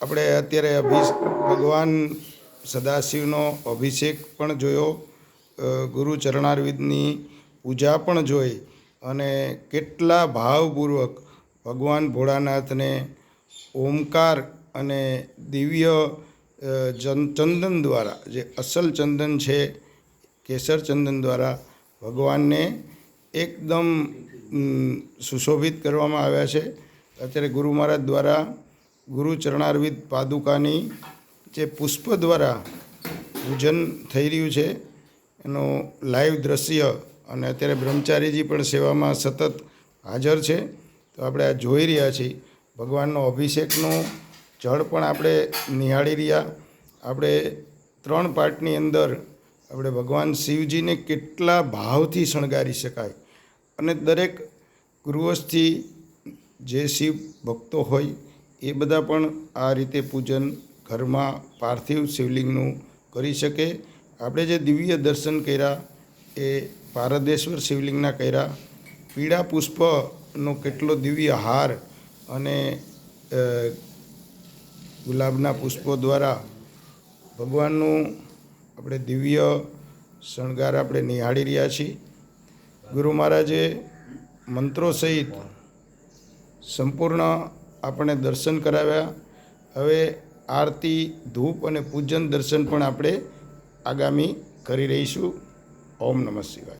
આપણે અત્યારે અભિષ, ભગવાન સદાશિવનો અભિષેક પણ જોયો ગુરુ ચરણારવિંદની પૂજા પણ જોઈ અને કેટલા ભાવપૂર્વક ભગવાન ભોળાનાથને ઓમકાર અને દિવ્ય ચંદન દ્વારા, જે અસલ ચંદન છે, કેસર ચંદન દ્વારા ભગવાનને એકદમ સુશોભિત કરવામાં આવ્યા છે. અત્યારે ગુરુ મહારાજ દ્વારા ગુરુ ચરણારવિંદ પાદુકાની જે પુષ્પ દ્વારા પૂજન થઈ રહ્યું છે, એનો લાઈવ દ્રશ્ય અને અત્યારે બ્રહ્મચારીજી પણ સેવામાં સતત હાજર છે. તો આપણે આ જોઈ રહ્યા છીએ. ભગવાનનો અભિષેકનું જળ પણ આપણે નિહાળી રહ્યા. આપણે ત્રણ પાર્ટની અંદર આપણે ભગવાન શિવજીને કેટલા ભાવથી શણગારી શકાય અને દરેક ગૃહસ્થી જે શિવ ભક્તો હોય એ બધા પણ આ રીતે પૂજન ઘરમાં પાર્થિવ શિવલિંગનું કરી શકે. આપણે જે દિવ્ય દર્શન કર્યા એ પારદેશ્વર શિવલિંગના કર્યા, પીળા પુષ્પનો કેટલો દિવ્ય હાર અને ગુલાબના પુષ્પો દ્વારા ભગવાનનું આપણે દિવ્ય શણગાર આપણે નિહાળી રહ્યા છીએ. ગુરુ મહારાજે મંત્રો સહિત સંપૂર્ણ આપણે દર્શન કરાવ્યા. હવે આરતી, ધૂપ અને પૂજન દર્શન પણ આપણે આગામી કરી રહીશું. ઓમ નમઃ શિવાય.